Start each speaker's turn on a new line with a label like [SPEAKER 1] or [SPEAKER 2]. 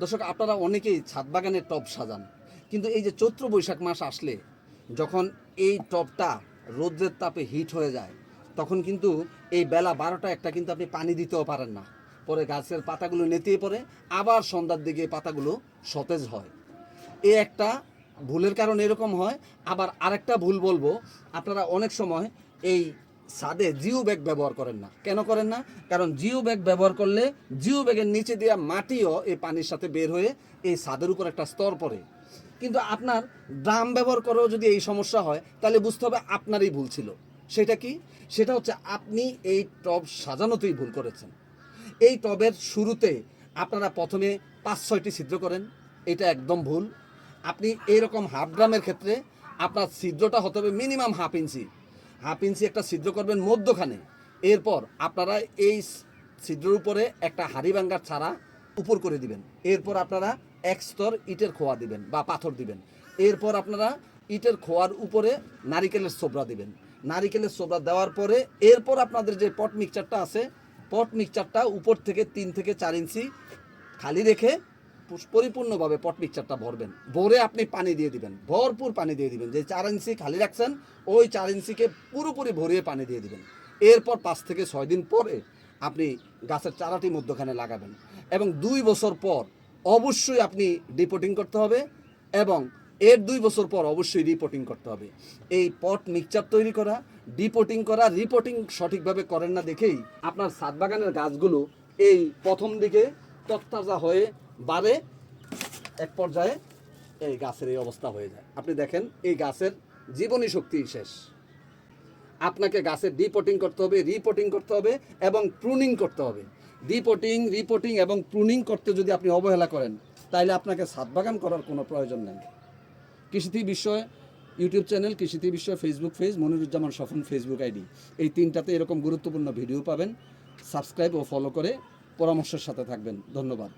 [SPEAKER 1] দর্শক, আপনারা অনেকেই ছাদ বাগানের টব সাজান, কিন্তু এই যে চৈত্র বৈশাখ মাস আসলে, যখন এই টবটা রৌদ্রের তাপে হিট হয়ে যায়, তখন কিন্তু এই বেলা বারোটা একটা কিন্তু আপনি পানি দিতেও পারেন না। পরে গাছের পাতাগুলো নেতিয়ে পড়ে, আবার সন্ধ্যার দিকে পাতাগুলো সতেজ হয়। এই একটা ভুলের কারণে এরকম হয়, আবার আরেকটা ভুল বলব, আপনারা অনেক সময় এই ছাদে জিও ব্যাগ ব্যবহার করেন না। কেন করেন না? কারণ জিও ব্যাগ ব্যবহার করলে জিও ব্যাগের নিচে দেওয়া মাটিও এই পানির সাথে বের হয়ে এই ছাদের উপর একটা স্তর পড়ে। কিন্তু আপনার ড্রাম ব্যবহার করেও যদি এই সমস্যা হয়, তাহলে বুঝতে হবে আপনারই ভুল ছিল। সেটা কি? সেটা হচ্ছে আপনি এই টব সাজানোতেই ভুল করেছেন। এই টবের শুরুতে আপনারা প্রথমে পাঁচ, ছয়টি ছিদ্র করেন। এটা একদম ভুল। আপনি এইরকম হাফ ড্রামের ক্ষেত্রে আপনার ছিদ্রটা হতে হবে minimum half inch. Half inch একটা ছিদ্র করবেন মধ্যখানে। এরপর আপনারা এই ছিদ্রের উপরে একটা হাড়ি ভাঙ্গার ছাড়া উপর করে দিবেন। এরপর আপনারা এক স্তর ইটের খোয়া দিবেন বা পাথর দিবেন। এরপর আপনারা ইটের খোয়ার উপরে নারিকেলের সোবরা দিবেন। নারিকেলের সোবরা দেওয়ার পরে এরপর আপনাদের যে পট মিক্সচারটা আছে, পট মিক্সচারটা উপর থেকে তিন থেকে চার ইঞ্চি খালি রেখে পরিপূর্ণভাবে পট মিক্সারটা ভরবেন। ভরে আপনি পানি দিয়ে দিবেন। ভরপুর পানি দিয়ে দিবেন। যে চার ইঞ্চি খালি রাখছেন, ওই চার ইঞ্চিকে পুরোপুরি ভরিয়ে পানি দিয়ে দিবেন। এরপর পাঁচ থেকে ছয় দিন পরে আপনি গাছের চারাটি মধ্যখানে লাগাবেন এবং দুই বছর পর অবশ্যই আপনি ডিপোটিং করতে হবে এবং এর দুই বছর পর অবশ্যই রিপোর্টিং করতে হবে। এই পট মিক্সচার তৈরি করা ডিপোটিং করা, রিপোর্টিং সঠিকভাবে করেন না দেখেই আপনার সাত বাগানের গাছগুলো এই প্রথম দিকে তত্তাজা হয়ে বাড়ে এক পর্যায়ে এই গাছের এই অবস্থা হয়ে যায়। আপনি দেখেন, এই গাছের জীবনী শক্তি শেষ। আপনাকে গাছের ডিপোটিং করতে হবে রিপোর্টিং করতে হবে এবং প্রুনিং করতে হবে। ডিপোটিং রিপোর্টিং এবং প্রুনিং করতে যদি আপনি অবহেলা করেন তাহলে আপনাকে সাত বাগান করার কোনো প্রয়োজন নেই। কৃষিথি বিষয় ইউটিউব চ্যানেল, কৃষিথি বিষয় Facebook page Moniruzzaman সফন Facebook ID এই তিনটাতে এরকম গুরুত্বপূর্ণ ভিডিও পাবেন। সাবস্ক্রাইব ও ফলো করে পরামর্শের সাথে থাকবেন। ধন্যবাদ।